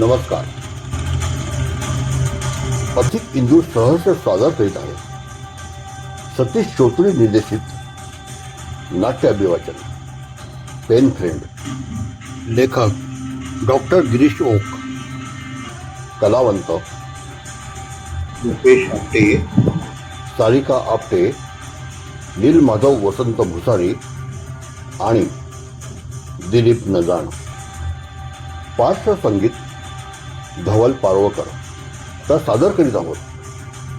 नमस्कार. पथिक इंदूर सहर्ष सादर करीत आहे. सतीश चौधरी निर्देशित नाट्य अभिवाचन पेन फ्रेंड लेखक डॉक्टर गिरीश ओक. कलावंत. रुपेश आपटे. सारिका आपटे. नील माधव वसंत भुसारी आणि दिलीप नजाण. पार्श्वसंगीत धवल पारवकर. तर सादर करीत आहोत.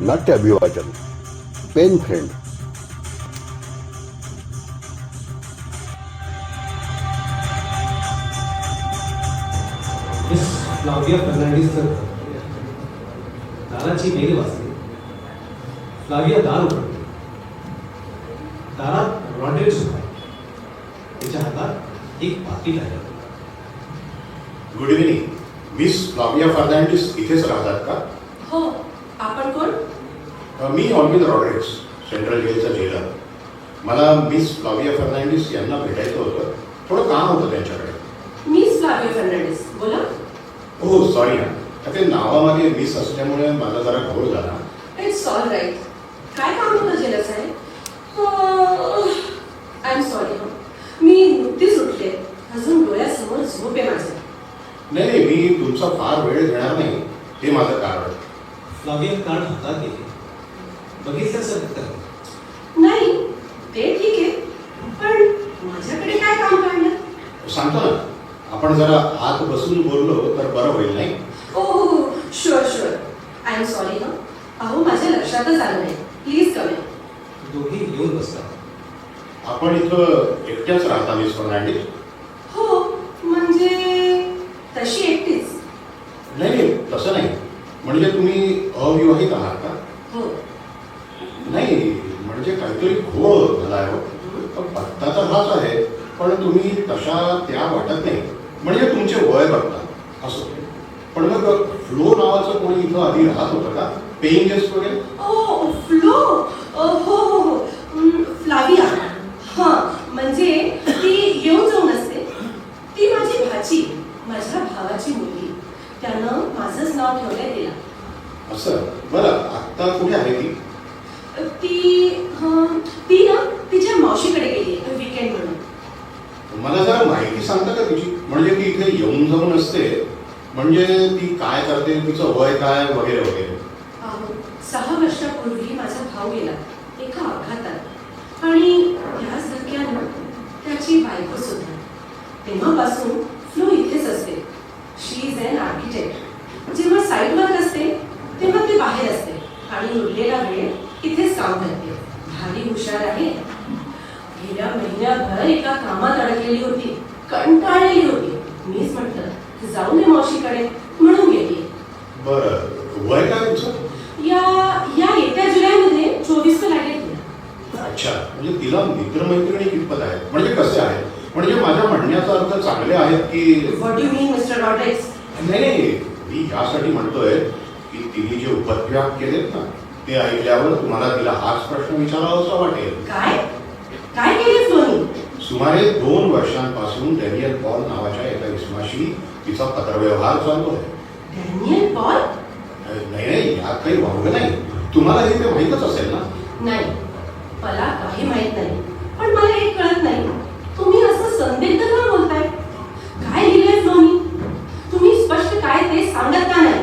नाट्य अभिवाचन. Pen friend. Miss Flavia Fernandes तर दाराची वाजते फ्लाविया दार उघडते दारात रॉडेल सुद्धा आहे तिच्या हातात एक पाकिट आहे. Good evening miss Flavia Fernandes इथेच राहतात का? हो आपण कोण? मी ऑलविन रॉड्रिक्स सेंट्रल जेलचा जेलर. मला मिस फ्लाविया फर्नांडिस यांना भेटायचं होतं. थोडं काम होतं त्यांच्याकडे. मीच फ्लाविया फर्नांडिस बोला. हो सॉरी ना. ते नावामागे मिस असल्यामुळे मला जरा घोळ झाला. इट्स ऑल राईट काय काम होतं जेला साहेब? आय एम सॉरी मी नुकतीच उठले. अजून डोळ्यासमोर झोप आहे माझ्या नाही नाही मी तुमचा फार वेळ घेणार नाही. हे माझं कारण. फ्लाविया कार्ड हातात घेते बघितलं सर तर. नाही ते ठीक आहे. पण माझ्याकडे काय काम काढलं सांगतो ना आपण जरा आत बसून बोललो तर बरं होईल नाही? ओ हो sure sure I am sorry हो. अहो माझ्या लक्षातच आलं नाही. प्लीज कमी दोघे येऊन बसतात. आपण इथं एकट्याच राहता मिस फर्नांडिस हो म्हणजे तशी एकटीच नाही नाही तसं नाही म्हणजे तुम्ही अविवाहित आहात का हो नाही म्हणजे काहीतरी घोळ झालाय हो पण पत्ता तर हाच आहे पण तुम्ही तशा त्या वाटत नाही म्हणजे तुमचे वय बघता असं पण मग फ्लो नावाचं कोणी इथं आधी राहत होतं का पेईंग गेस्ट वगैरे ओ फ्लो अ, हो हो हो हम्म, फ्लाविया हां म्हणजे ती येऊन जाऊन असते भाची माझ्या भावाची मुलगी. त्यानं माझंच नाव ठेवलंय तिला. असं? बरं आत्ता कुठे आहे ती? ती हं, ती ना तिच्या मावशीकडे गेली विकेंड म्हणून. मला जरा माहिती सांगता का तिची म्हणजे ती इथे येऊन जाऊन असते. म्हणजे ती काय करते? तिचं वय काय? वगैरे वगैरे. सहा वर्षापूर्वी माझा भाऊ गेला एका अपघातात. आणि याच धक्क्यानं त्याची बायको सुद्धा. तेव्हापासून फ्लो इथेच असते शी इज अन आर्किटेक्ट जेव्हा साईड वर्क असते तेव्हा ती बाहेर असते आणि उरलेला वेळ इथेच काम करते भारी हुशार आहे. गेल्या महिन्याभर एका कामात अडकलेली होती कंटाळलेली होती. मीच म्हटलं जाऊ दे मावशीकडे म्हणून गेली. बरं वय काय तुझं या या येत्या जुलैमध्ये चोवीस लागेल अच्छा म्हणजे तिला मित्रमैत्रिणी कितपत आहेत? म्हणजे कसे आहेत? म्हणजे माझ्या म्हणण्याचा अर्थ चांगले आहेत की what you mean mister Rodrigues नाही नाही मी यासाठी म्हणतोय की तिने जे उपद्व्याप केलेत ना ते ऐकल्यावर तुम्हाला तिला हाच प्रश्न विचारावासा वाटेल. काय? काय केले फ्लोनी सुमारे दोन वर्षांपासून डॅनियल पॉल नावाच्या एका इसमाशी तिचा पत्रव्यवहार चालू आहे. Daniel Paul? नाही नाही यात काही वावगं नाही. तुम्हाला हे ते माहीतच असेल ना? नाही मला काही माहीत नाही. पण मला एक कळत नाही. तुम्ही असं संदिग्ध का बोलताय? काय लिहिलंय फ्लोनी तुम्ही स्पष्ट काय ते सांगत नाही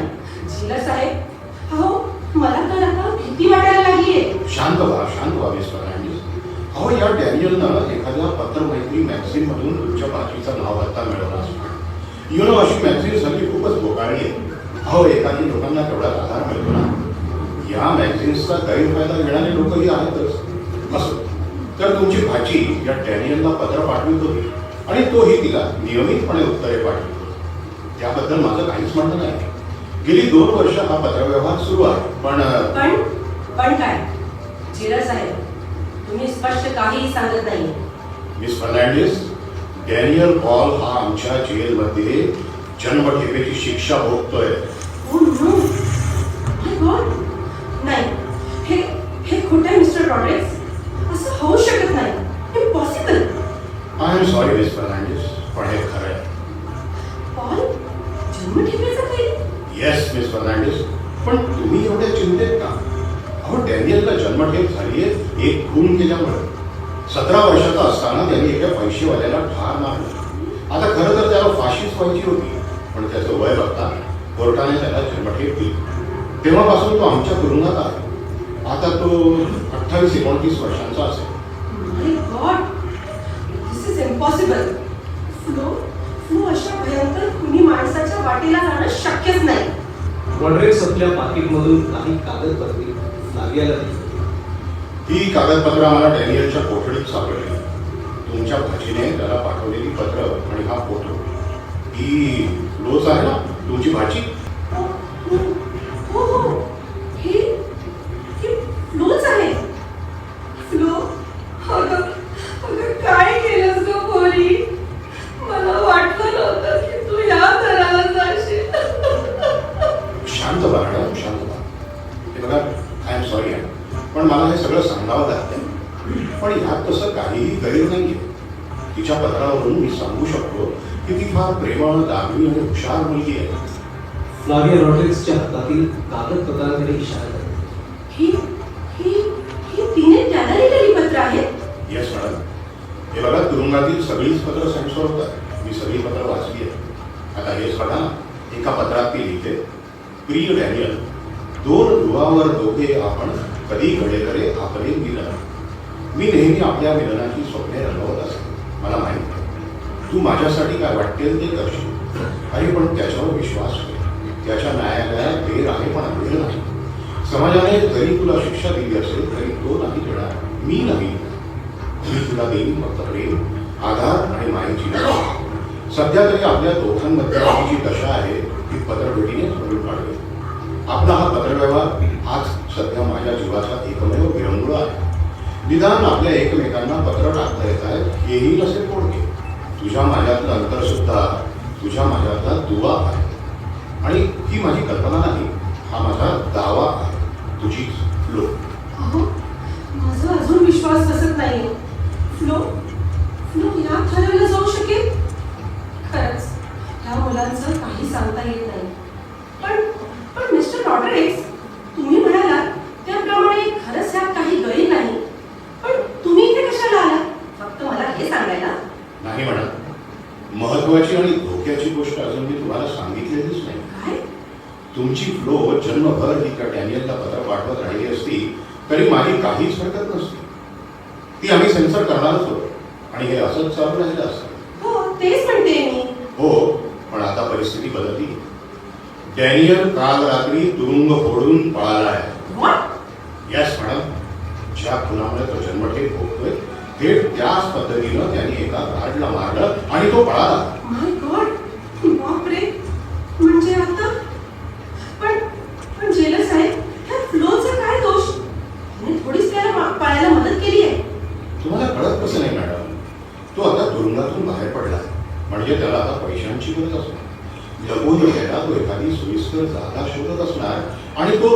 जिल्हा साहेब अहो मला तर आता भीती वाटायला लागलीये शांत व्हा शांत व्हा मिस फर्नांडिस अहो या डॅनियलनं एखाद्या पत्रमैत्री मॅगझिन मधून तुमच्या बाकीचं नाव आता मिळवलं असणार यु नो अशी मॅगझिन सगळी खूपच बोकाळी आहे. अहो एखादी लोकांना तेवढाच आधार मिळतो ना. या मॅगझिन्सचा गैरफायदा घेणारे लोकही आहेतच. असो. तर तुमची भाची या डॅनियलला पत्र पाठवित होती आणि तोही तिला नियमितपणे उत्तरे पाठवित. त्याबद्दल माझं काहीच म्हणणं नाही. गेली दोन वर्ष हा पत्रव्यवहार सुरू आहे. पण पण पण काय? जिरा साहेब तुम्ही स्पष्ट काहीही सांगत नाही. मिस फर्नांडिस डॅनियल पॉल हा आमच्या जेलमध्ये जन्मठेपेची शिक्षा भोगतोय. Oh no! My God! नाही. हे हे खोटं आहे मिस्टर रॉड्रिक्स असं होऊ शकत नाही. Impossible I am sorry miss Fernandes पण हे खरं आहे. पॉल जन्मठेपेचा येस मिस फर्नांडिस पण तुम्ही एवढ्या चिंतेत का? डॅनियलला जन्मठेप झाली आहे एक खून केल्यामुळे. सतरा वर्षाचा असताना त्यांनी एका पैसेवाल्याला ठार मारलं. आता खरं तर त्याला फाशीच व्हायची होती पण त्याचं वय बघता कोर्टाने त्याला जन्मठेप दिली. तेव्हापासून तो आमच्या तुरुंगात आहे. आता तो अठ्ठावीस एकोणतीस वर्षांचा असेल. अशा भयंकर माणसाच्या वाटेला जाणं शक्यच नाही. रॉड्रिक्स आपल्या पाकिटमधून काही कागदपत्रे गेलं. दिली ही कागदपत्र आम्हाला डॅनियलच्या कोठडीत सापडली. तुमच्या भाजीने त्याला पाठवलेली पत्र आणि हा फोटो. ही लोच आहे ना? तुमची भाजी आपल्या मिलनाची स्वप्ने रंगवत असते मला माहीत तू माझ्यासाठी काय वाटेल ते करशील. अरे पण त्याच्यावर विश्वास ठेव. त्याच्या न्यायालयात वेळ आहे पण वेळ नाही. समाजाने जरी तुला शिक्षा दिली असेल तरी तो नाही देणार. मी नाही. मी तुला देईन फक्त प्रेम आधार आणि मायेची लढा सध्या तरी आपल्या दोघांमध्ये जी दशा आहे ती पत्रभेटीने भरून काढली आपला हा पत्रव्यवहार आज सध्या माझ्या जीवाचा एकमेव विरंगुळ आहे. निदान आपल्या एकमेकांना पत्र टाकता येत आहे हेही असे कोणते तुझ्या माझ्यातलं अंतर सुद्धा तुझ्या माझ्यातला दुवा आहे. आणि ही माझी कल्पना नाही हा माझा दावा आहे. तुझी फ्लो. माझा अजून विश्वास बसत नाही. फ्लो फ्लो या ठरवलं जाऊ शकेल? खरंच ह्या मुलांचं काही सांगता येत नाही. पण पण मिस्टर रॉड्रिक्स तुम्ही म्हणालात त्याप्रमाणे खरंच ह्यात काही गैर नाही पण तुम्ही इथे कशाला आलात फक्त मला हे सांगायला नाही म्हणत महत्वाची आणि धोक्याची गोष्ट अजून मी तुम्हाला सांगितलेलीच नाही काय तुमची फ्लो जन्मभर ही का डॅनियलला पत्र पाठवत राहिली असती तरी माझी काहीच हरकत नसती. ती आम्ही सेन्सर करणारच होतो. आणि हे असंच चालू राहिलं असतं. हो तेच म्हणते मी. हो पण आता परिस्थिती बदलली. डॅनियल काल रात्री तुरुंग फोडून पळाला आहे? यस मॅडम ज्या खुनामुळे तो जन्मठेप भोगतोय थेट त्याच पद्धतीनं त्यांनी एका गार्डला मारलं आणि तो पळाला माय गॉड बापरे म्हणजे आता पण पण जेलर साहेब ह्या फ्लोचा काय दोष तिने थोडीच त्याला मा- पाळायला मदत केली आहे तुम्हाला कळत कसं नाही मॅडम तो आता तुरुंगातून बाहेर पडला म्हणजे त्याला आता शोधत असतो. असणार लपून घ्यायला तो एखादी सोयीस्कर जागा शोधत असणार आणि तो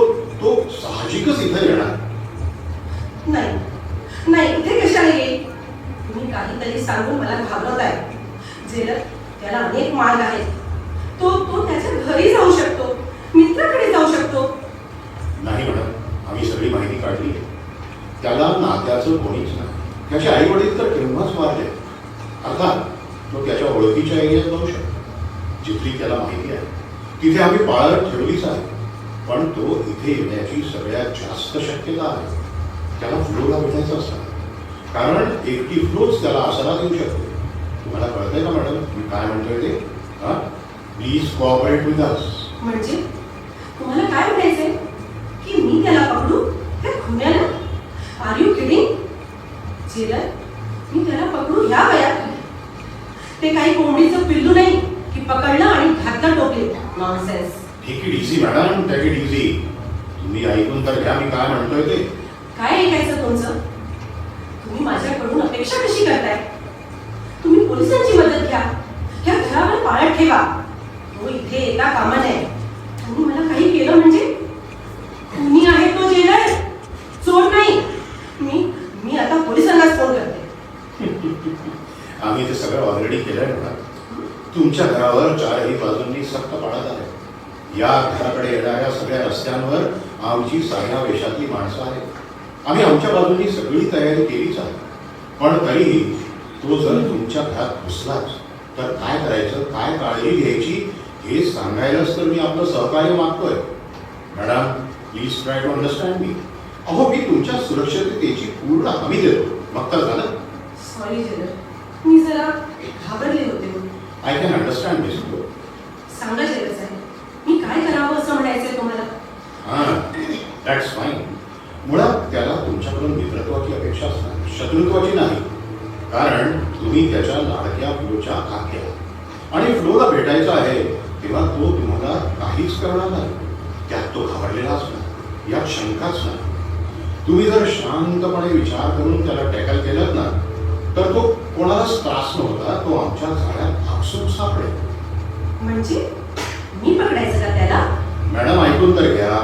तो साहजिकच इथे येणार नाही नाही इथे कशाला येईल तुम्ही काहीतरी सांगून मला घाबरवताय जेलर त्याला अनेक मार्ग आहेत तो तो त्याच्या घरी जाऊ शकतो मित्राकडे जाऊ शकतो नाही मॅडम आम्ही सगळी माहिती काढली त्याला नात्याचं कोणीच नाही त्याचे आई वडील तर केव्हाच वारले अर्थात तो त्याच्या ओळखीच्या एरियात जाऊ शकतो जिथली त्याला माहिती आहे तिथे आम्ही पाळत ठेवलीच आहे पण तो इथे येण्याची सगळ्यात जास्त शक्यता आहे त्याला फ्लोला भेटायचं असतं कारण एकटी फ्लोच त्याला आसरा देऊ शकते. तुम्हाला कळतंय का मॅडम? मी काय म्हणतोय ते? हां? प्लीज कॉपरेट विथ अस म्हणजे? तुम्हाला काय म्हणायचंय? की मी त्याला पकडू? त्या खुन्याला आर यू किडिंग जेलर मी त्याला पकडू ह्या वयात? ते काही कोंबडीचं पिल्लू नाही की पकडलं आणि घातलं टोपलीत नॉनसेन्स ठीक आहे easy madam take it easy तुम्ही ऐकून तर घ्या मी काय म्हणतोय ते. काय ऐकायचं तुमचं? तुम्ही माझ्याकडून अपेक्षा कशी करताय? तुम्ही पोलिसांची मदत घ्या. ह्या घरावर पाळत ठेवा. तो इथे येता कामा नये तुम्ही मला काही केलं म्हणजे? तुम्ही आहे तो जेलर? चोर नाही. मी मी आता पोलिसांनाच फोन करते. आम्ही ते सगळं ऑलरेडी केलंय म्हणा. तुमच्या घरावर चारही बाजूंनी सक्त पाळत आहे या घराकडे येणाऱ्या सगळ्या रस्त्यांवर आमची साध्या वेशातली माणसं आहेत. आम्ही आमच्या बाजूनी सगळी तयारी केलीच आहे. पण तरीही तो जर तुमच्या घरात घुसलाच तर काय करायचं काय काळजी घ्यायची हे सांगायलाच तर मी आपलं सहकार्य मागतोय. Madam please try to understand मी. अहो मी तुमच्या सुरक्षिततेची पूर्ण हमी देतो. मग तर झालं. सॉरी मी जरा घाबरले होते. आय कॅन अंडरस्टँड दिस सांगा जेलर साहेब मी काय करावं असं म्हणायचंय तुम्हाला? हां दॅट्स फाईन मुळात त्याला तुमच्याकडून मित्रत्वाची अपेक्षाच नाही शत्रुत्वाची नाही. कारण तुम्ही त्याच्या लाडक्या फ्लोच्या आख्या आणि फ्लोला भेटायचा आहे तेव्हा तो तुम्हाला काहीच करणार नाही. त्यात तो घाबरलेलाच नाही यात शंकाच नाही. तुम्ही जर शांतपणे विचार करून त्याला टॅकल केलं ना तर तो कोणालाच त्रास नव्हता. तो आमच्या जाळ्यात आपसूक सापडेल. म्हणजे मी पकडायचं का त्याला? मॅडम ऐकून तर घ्या.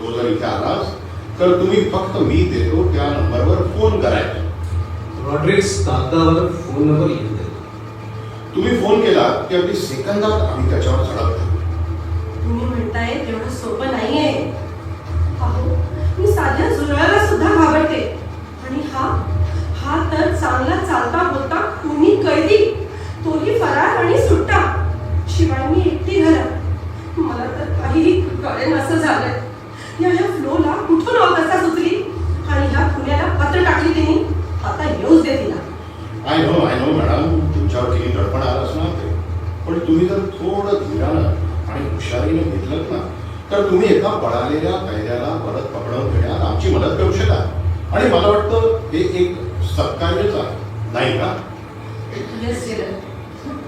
तो जर इथे आलाच तर तुम्ही फक्त मी देतो त्या नंबरवर फोन करायचा. रॉड्रिक्स कागदावर फोन नंबर लिहून तुम्ही फोन केला की अगदी सेकंदात आम्ही त्याच्यावर झडपतो तुम्ही म्हणताय तेवढं सोपं नाहीये. अहो मी साध्या जुळवायला सुद्धा घाबरते. आणि हा हा तर चांगला चालता बोलता कुणी कैदी तोही फरार आणि सुट्टा. शिवाय मी एकटी घरात मला तर काहीही कळेन असं झालंय. या ह्या फ्लोला कुठून अवकाशा सुचली? आणि ह्या खुल्याला पत्र टाकली तिने? आता येऊच दे तिला I know I know madam तुमच्यावर किती दडपण आलं असणार ते पण तुम्ही जर थोडं धीरानं आणि हुशारीने घेतलं ना तर तुम्ही एका पळालेल्या कैद्याला परत पकडून घेण्यात आमची मदत करू शकाल. आणि मला वाटतं हे एक सत्कार्यच आहे. नाही का?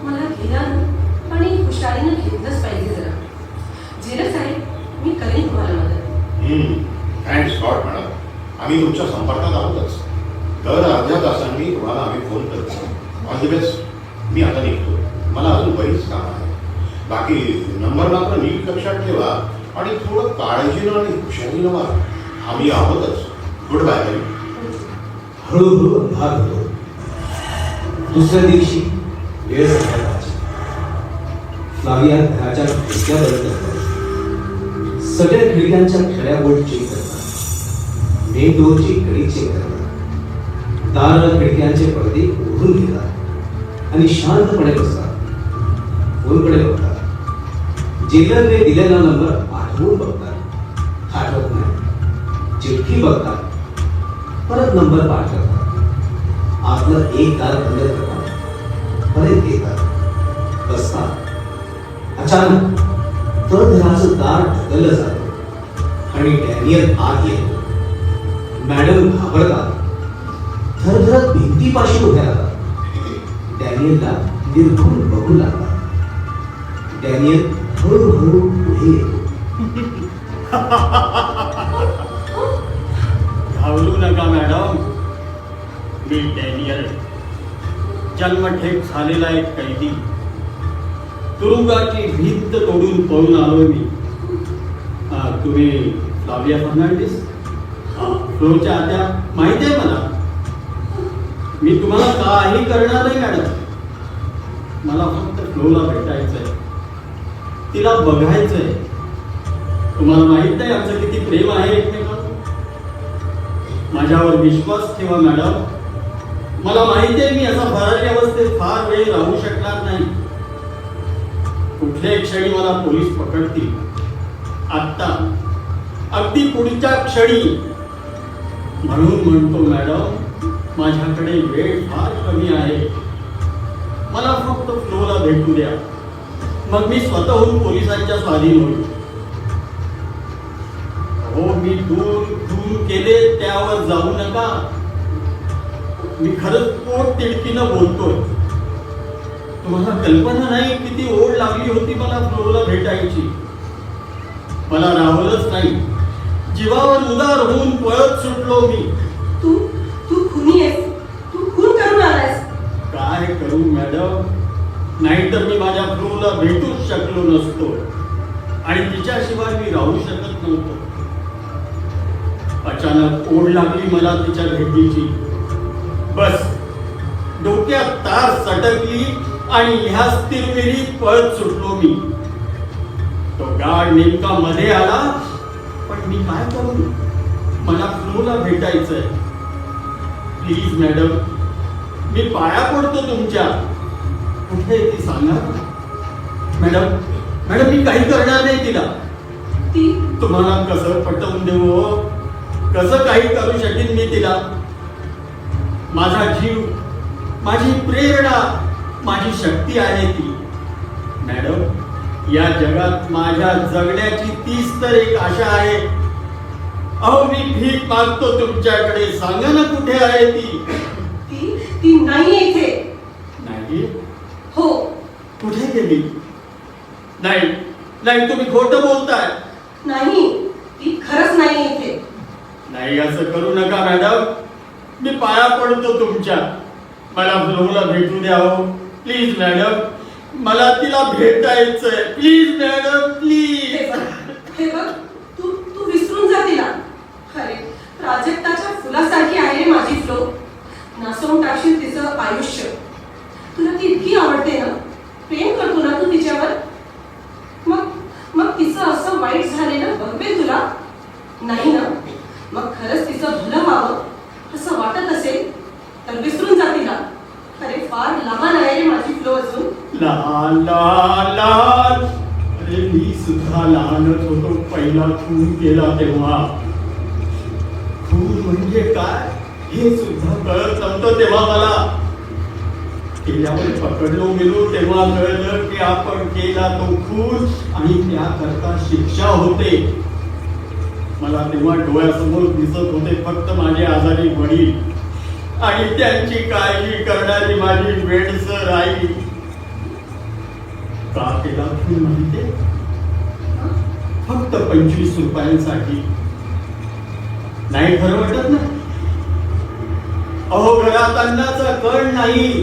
मला धीरानं आणि हुशारीनं घेतलंच पाहिजे जरा. जेलर साहेब मी करेन तुम्हाला मदत. Thanks God madam. आम्ही तुमच्या संपर्कात आहोतच. दर अर्ध्या तासांनी तुम्हाला आम्ही फोन करतो. ऑल द बेस्ट मी आता निघतो. मला अजून बरीच काम आहे. बाकी नंबर मात्र नीट लक्षात ठेवा आणि थोडं काळजीनं आणि हुशारीनं मारा. आम्ही आहोतच. गुड बाय हळूहळू अंधार होतो. दुसऱ्या दिवशी वेळ संध्याकाळची फ्लाविया घराच्या खिडक्या बंद करतात. सगळ्या खिडक्यांच्या खड्या बोट चेक करतात. मेन डोअरची घडी चेक दार खिडक्यांचे पडदे उघडून घेतात आणि शांतपणे बसतात. फोनकडे बघतात. जेलरने दिलेला नंबर आठवून बघतात. आठवत नाही. चिठ्ठी बघतात. परत नंबर पाठ करतात आपलं एक दार बंद करतात. परत येतात. बसतात. अचानक तळघराचं दार ढकललं जातं. आणि डॅनियल आत येतो. मॅडम घाबरतात. थरथरत भिंतीपाशी उभ्या राहतात. डॅनियलला निर्घुण बघू लागला डॅनियल हळूहळू पुढे येतो. घाबरू नका मॅडम. मी डॅनियल. जन्मठेप झालेला एक कैदी. तुरुंगाची भिंत तोडून पळून आलो मी. हा, तुम्ही फ्लाविया फर्नांडिस? हा, फ्लोच्या आत्या माहिती आहे मला? मी तुम्हाला काही करणार नाही मॅडम. मला फक्त फ्लोला भेटायचंय. तिला बघायचंय. तुम्हाला माहीत नाही आमचं किती प्रेम आहे एकमेकांवर? माझ्यावर विश्वास ठेवा मॅडम. मला माहिती आहे मी असा भरारी अवस्थेत फार वेळ राहू शकणार नाही. कुठल्याही क्षणी मला पोलीस पकडतील. आत्ता अगदी पुढच्या क्षणी. म्हणून म्हणतो मॅडम माझ्याकडे वेळ फार कमी आहे. मला फक्त फ्लोला भेटू द्या. मग मी स्वतःहून पोलिसांच्या स्वाधीन होईल. हो मी दूर दूर केले त्यावर जाऊ नका. मी खरंच पोट तिडकीनं बोलतोय. तुम्हाला कल्पना नाही किती ओढ लागली होती मला फ्लोला भेटायची. मला राहवलंच नाही. जीवावर उदार होऊन पळत सुटलो मी. तू तू खुनी आहेस तू खून करून आलायस काय करू मॅडम नाहीतर मी माझ्या फ्लोला भेटूच शकलो नसतो. आणि तिच्याशिवाय मी राहू शकत नव्हतो. अचानक ओढ लागली मला तिच्या भेटीची. बस डोक्यात तार सटकली आणि ह्या स्थिरविरी पळत सुटलो मी. तो गाड नेमका मध्ये आला पण मी काय करू? मला फ्लूला भेटायचंय. प्लीज मॅडम मी पाया पडतो तुमच्या. कुठे ती सांगा? मॅडम मॅडम मी काही करणार नाही तिला. ती? तुम्हाला कसं पटवून देऊ हो? कसं काही करू शकेन मी तिला? माझा जीव माझी प्रेरणा माझी शक्ती आहे ती. मॅडम या जगात माझ्या जगण्याची तीच तर एक आशा आहे. अहो मी भीक मागतो तुमच्याकडे. सांगा ना कुठे आहे ती? ती नाहीये इथे. नाही? हो. कुठे गेली? नाही नाही तुम्ही खोटं बोलताय. नाही ती खरंच नाही इथे. नाही असं करू नका मॅडम. मी पाया पडतो तुमच्या. मला फ्लोला भेटू द्या हो. Please madam. मला तिला भेटायचंय. प्लीज मॅडम हे प्लीज बघ हे बघ तू तू विसरून जा तिला. खरे प्राजक्ताच्या फुलासारखी आहे रे माझी फ्लो नासवून टाकशील तिचं आयुष्य. तुला ती इतकी आवडते ना? प्रेम करतो ना तू तिच्यावर? मग मग तिचं असं वाईट झालेलं बघवे तुला? नाही ना? मग खरंच तिचं भलं व्हावं? असं वाटत असेल तर विसरून जा तिला. अरे फार लहान आहे रे माझी फ्लो अजून. लहान लहान लहान अरे मी सुद्धा लहानच होतो पहिला खून केला तेव्हा. खून म्हणजे काय? हे सुद्धा कळत नव्हतं तेव्हा मला. केल्यावर पकडलो गेलो तेव्हा कळलं की आपण केला तो खून आणि त्याकरता शिक्षा होते. मला तेव्हा डोळ्यासमोर दिसत होते फक्त माझे आजारी वडील. आणि त्यांची काळजी करणारी माझी वेडसर आई. का केला खून माहिती फक्त पंचवीस रुपयांसाठी. नाही खरं वाटत ना? अहो घरात अन्नाचा कण नाही.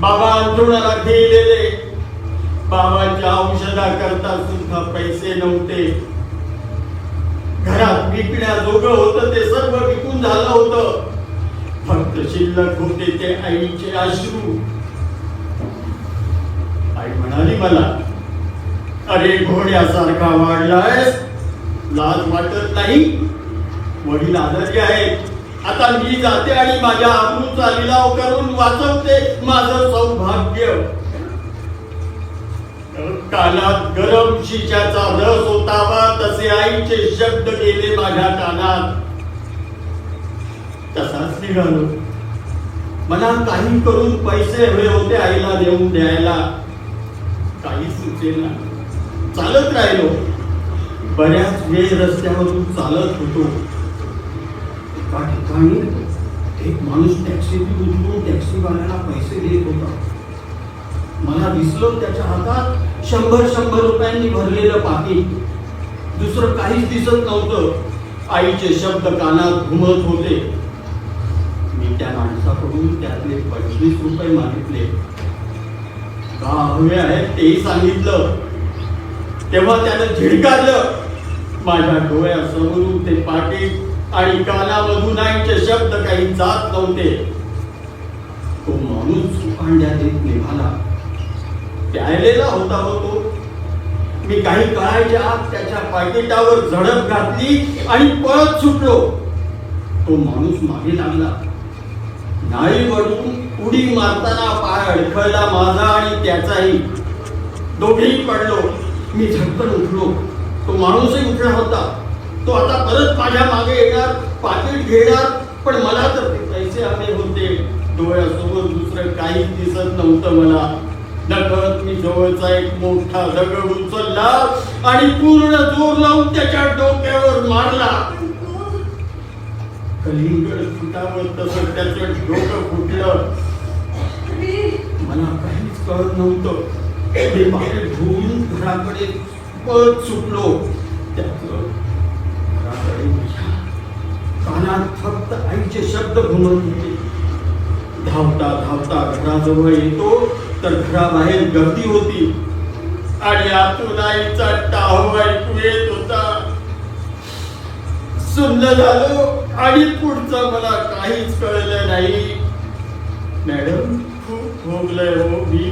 बाबा अंथरुणाला गेलेले. बाबांच्या औषधा करता सुद्धा पैसे नव्हते. घरात विकण्याजोगं होत ते सर्व विकून झालं होतं. फक्त शिल्लक होते ते आईचे अश्रू. आई म्हणाली मला अरे घोड्यासारखा वाढलायस. लाज वाटत नाही. वडील आजारी आहेत. आता मी जाते आणि माझ्या आबरूचा लिलाव करून वाचवते माझं सौभाग्य. कानात गरम शिच्याचा रस होतावा तसे आईचे शब्द गेले माझ्या कानात. तसाच निघालो. मला काही करून पैसे हवे होते आईला देऊन द्यायला. काही सुचेना चालत राहिलो. बऱ्याच वेळ रस्त्यावरून चालत होतो. एका ठिकाणी एक माणूस टॅक्सीतून उतरून टॅक्सीवाल्याला पैसे देत होता. मला दिसलं त्याच्या हातात शंभर शंभर रुपयांनी भरलेलं पाकिट. दुसरं काहीच दिसत नव्हतं. आईचे शब्द कानात घुमत होते. मी त्या माणसाकडून त्यातले पंचवीस रुपये मागितले. का हवे आहेत तेही सांगितलं. तेव्हा त्यानं झिडकारलं. माझ्या डोळ्यासमोरून ते पाकिट आणि कानामधून आईचे शब्द काही जात नव्हते. तो माणूस सुखांड्यात येत निघाला. प्यायलेला होता हो तो. मी काही काळाच्या आत त्याच्या पाकिटावर झडप घातली आणि पळत सुटलो. तो माणूस मागे लागला. नाळीवरून उडी मारताना पाय अडखळला माझा आणि त्याचाही. दोघेही पडलो. मी झटकन उठलो. तो माणूसही उठला होता. तो आता परत माझ्या मागे येणार पाकिट घेणार पण मला तर ते पैसे हवे होते. डोळ्यासोबत दुसरं काहीच दिसत नव्हतं मला. नकळत मी जवळचा एक मोठा दगड उचलला आणि पूर्ण जोर लावून त्याच्या डोक्यावर मारला. कलिंगड फुटावर तसं त्याचं डोकं फुटलं. मला काहीच कळत नव्हतं. मी बाहेर घेऊन घराकडे पळत सुटलो. त्याचं कानात फक्त आईचे शब्द घुमत होते धावता धावता घराजवळ येतो तर घराबाहेर गर्दी होती. आणि आतून आईचा टाहो ऐकू येत होता. सुन्न झालो आणि पुढचं मला काहीच कळलं नाही. मॅडम खूप भोगलंय हो मी.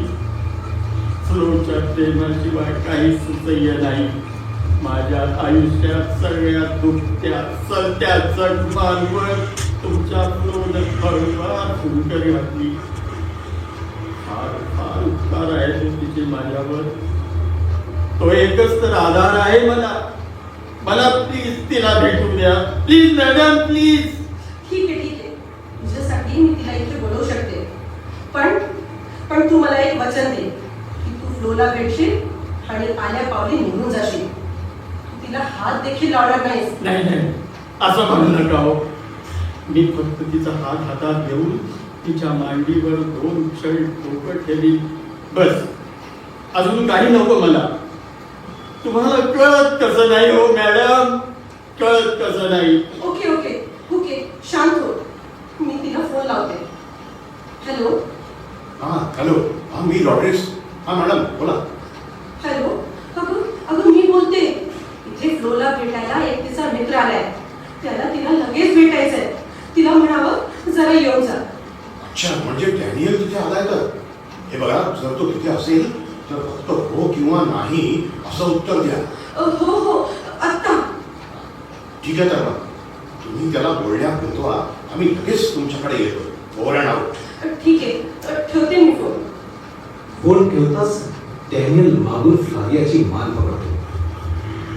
फ्लोच्या प्रेमाशिवाय काही सुसह्य नाही. माझ्या आयुष्यात सगळ्यात दुखत्या सध्या जगमानवर तुमच्या फ्लोनं भरभर फुंकर घातली फार फार उपकार आहे तिचे माझ्यावर. तो एकच तर आधार आहे मला. मला प्लीज तिला भेटू द्या. प्लीज मॅडम प्लीज ठीक आहे ठीक आहे. तुझ्यासाठी मी तिला इथे बोलवू शकते. पण पण तू मला एक वचन दे की तू फ्लोला भेटशील आणि आल्या पावली निघून जाशील. तिला हात देखील लावणार नाहीस. नाही नाही. असं म्हणू नका हो. मी फक्त तिचा हात हातात घेऊन तिच्या मांडीवर दोन क्षण डोकं ठेवी बस. अजून काही नको मला. तुम्हाला कळत कसं नाही हो मॅडम? कळत कसं नाही? Okay okay. ओके. शांत हो. मी तिला फोन लावते. हॅलो? हां हॅलो. हां मी रॉड्रिक्स हां मॅडम बोला हॅलो अगं अगं मी बोलते इथे फ्लोला भेटायला एक तिचा मित्र आलाय त्याला तिला लगेच भेटायचंय. तिला म्हणावं जरा येऊन जा. अच्छा म्हणजे डॅनियल तिथे आलाय तर हे बघा जर तो तिथे असेल तर फक्त हो किंवा नाही असं उत्तर द्या. अ, हो हो आत्ता. ठीक आहे तर मग. तुम्ही त्याला बोलण्यात गुंतवा. आम्ही लगेच तुमच्याकडे येतो. ओव्हर अँड आउट ठीक आहे. अ, ठेवते मी फोन. फोन ठेवताच डॅनियल मागून फ्लावियाची मान पकडतो.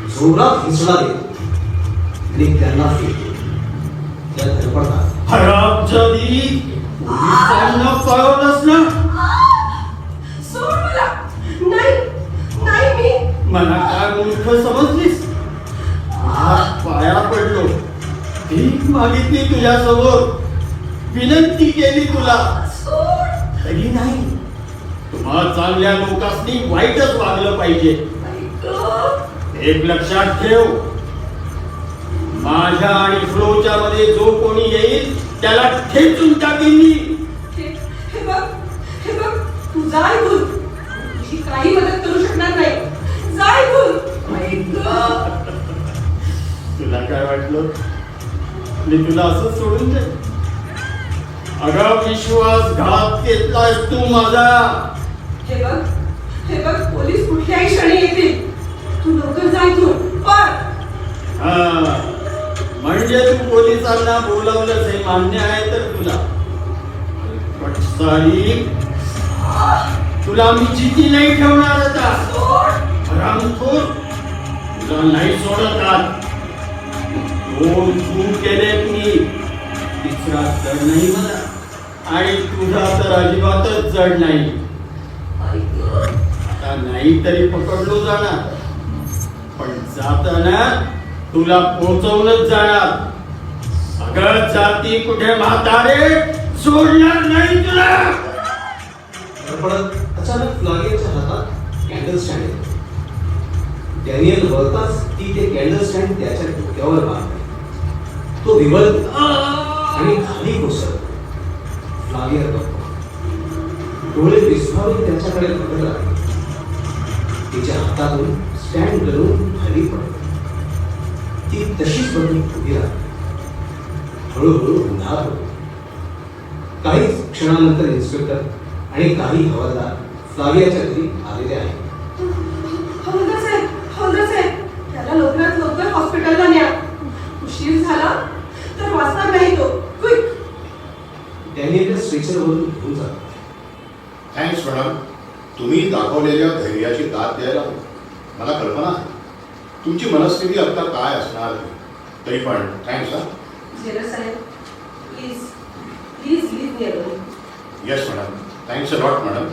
जोरात हिसडा देतो आणि त्यांना फेकतो त्या धडपडतात हरामजादी पोलिसांना पळवलंच ना सोड मला नाही नाही मी मला काय मूर्ख समजलीस तुझ्या पाया पडलो भीक मागितली तुझ्या समोर विनंती केली तुला तरी नाही तुम्हा चांगल्या लोकांनी वाईटच वागलं पाहिजे एक लक्षात ठेव माझ्या आणि फ्लोच्या मध्ये जो कोणी येईल त्याला ठेचून टाकीन मी. हे हे हे काही मदत करू शकणार नाही. जा इथून ऐक. तुला काय वाटलं? मी तुला असं सोडून दे. अगं विश्वासघात केलास तू माझा. हे बघ हे बघ पोलीस कुठल्याही क्षणी येतील तू लवकर जा इथून पण हा म्हणजे तू बोलावलं बोलावलंच हे म्हणजे मान्य आहे तर तुला. पण साई तुला मी जिती नाही ठेवणार आता. हरामखोर तुला नाही सोडत आज. दोन खून केले मी. तिसरा तर नाही मला. आणि तुझा तर अजिबातच जड नाही. आता नाही तरी पकडलो जाणार. पण जाताना तुला पोहोचवूनच जाणार. अगं जाती कुठे म्हातारे? सोडणार नाही तुला! परत अचानक फ्लावियाच्या हातात कॅन्डल स्टँड येतो डॅनियल वळताच ती ते कॅन्डल स्टँड त्याच्या डोक्यावर मारते तो विवल आणि खाली कोसळतो फ्लॉगियर बघतो डोळे विस्फारून त्याच्याकडे बघत राहते तिच्या हातातून स्टँड करून खाली पडतो ती तशीच बघून उभी राहते हळूहळू अंधार होतो. काहीच क्षणानंतर इन्स्पेक्टर आणि काही हवालदार फ्लावियाच्या घरी आलेले आहेत. त्याला लवकरात लवकर हॉस्पिटलला न्या. उशीर झाला तर वाचणार नाही तो. क्विक डॅनियलच्या स्ट्रेचरवरून घेऊन जातात थँक्स मॅडम तुम्ही दाखवलेल्या धैर्याची दाद द्यायला हवी. मला कल्पना आहे. तुमची मनस्थिती आता काय असणार. तरी पण थँक्स हा alone yes madam thanks a lot madam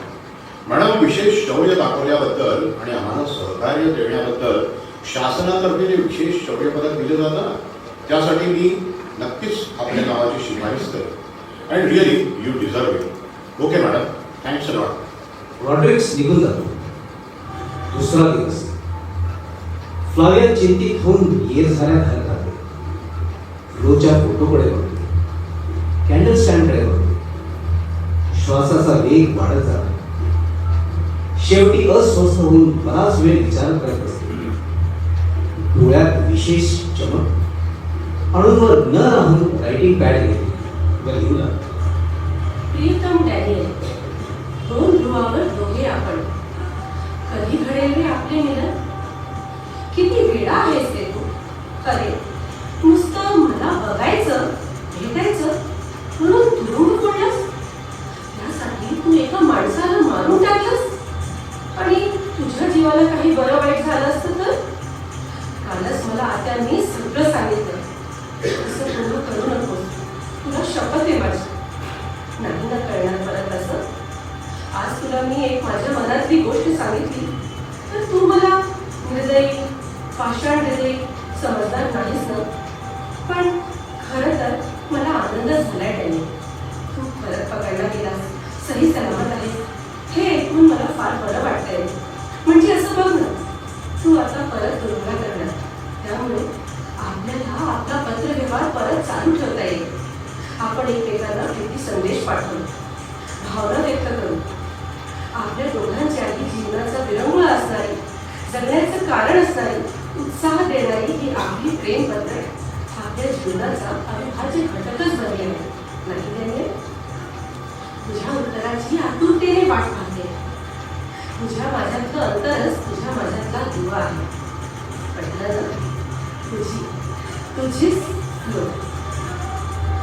madam विशेष शौर्य दाखवल्याबद्दल आणि आम्हाला सहकार्य देण्याबद्दल शासनातर्फे जे विशेष शौर्य पदक दिलं जातं ना त्यासाठी मी नक्कीच आपल्या नावाची शिफारस करेन. And really you deserve it okay madam thanks a lot Rodrigues निघून जातो. दुसरा दिवस. फ्लाविया चिंतित होऊन येर झाल्या रोजच्या फोटोकडे बघतो. कॅन्डल स्टँडकडे बघतो. श्वासाचा वेग वाढत जातो. शेवटी अस्वस्थ होऊन बराच वेळ विचार करत असते. डोळ्यात विशेष चमक. अणुवर न राहून रायटिंग पॅड घेतो. प्रियतम डॅनियल दोन ध्रुवावर दोघे आपण. कधी घडेल आपले मिलन? किती वेळा आहेस ते तू करेल आपण एकमेकांना किती संदेश पाठवू? भावना व्यक्त करू. आपल्या दोघांच्याही जीवनाचा विरंगुळ असणारी जगण्याचं कारण असणारी उत्साह देणारी ही आपली प्रेमबद्दल आपल्या जीवनाचा अविभाज्य घटकच बनले नाही त्याने तुझ्या उत्तराची आतुरतेने वाट पाहते. तुझ्या माझ्यातलं अंतरच तुझ्या माझ्यातला दुवा आहे. पटलं ना? तुझी तुझीच